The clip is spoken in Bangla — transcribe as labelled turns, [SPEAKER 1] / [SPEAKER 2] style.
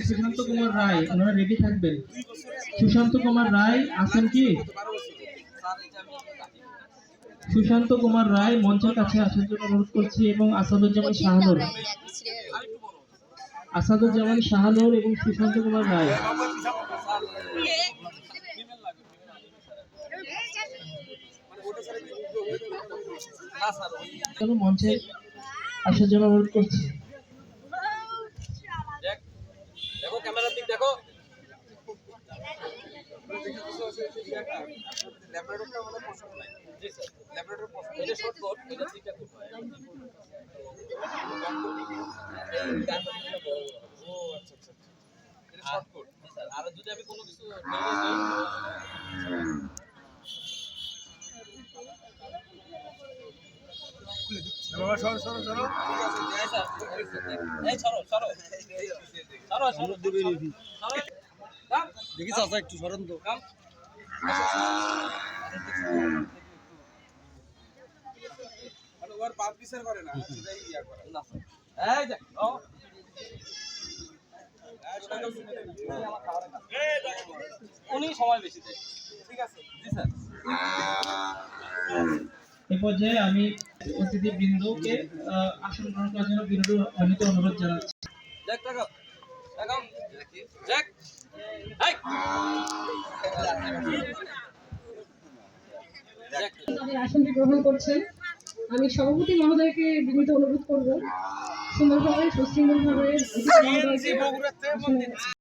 [SPEAKER 1] সুশান্ত কুমার রায়, ওনারা রেডি থাকবেন সুশান্ত কুমার রায় আছেন কি। সুশান্ত কুমার রায় মঞ্চের কাছে আসার জন্য অনুরোধ করছি এবং আসাদুজ্জামান শাহানুর আসাদুজ্জামান শাহানুর এবং সুশান্ত কুমার রায়। মঞ্চে আসার জন্য অনুরোধ করছি।
[SPEAKER 2] দেখ দেখো ল্যাবরেটরটা আমাদের পছন্দ নাই জি স্যার ল্যাবরেটর পছন্দ এটা এটা সিটা কোট ও আচ্ছা আচ্ছা এটা শর্ট কোট স্যার আর যদি আমি কোনো কিছু
[SPEAKER 3] দেখি চাচা একটু সরেন তো।
[SPEAKER 2] কাম
[SPEAKER 3] ওর করে না সেটাই ইয়া করে।
[SPEAKER 2] না এই দেখ ও। উনি সময় বেশি দেয়। ঠিক আছে জি স্যার।
[SPEAKER 1] এ পর্যায়ে আমি অতিথি বৃন্দকে আহ, আসন গ্রহণ করার জন্য বিনোদ বিনীত অনুরোধ জানাচ্ছি।
[SPEAKER 2] দেখ টাকা
[SPEAKER 4] আসনটি গ্রহণ করছেন। আমি সভাপতি মহোদয়কে বিনীত অনুরোধ করব। সুন্দরভাবে সুশৃঙ্খলভাবে অতিথি মহোদয়কে আসনে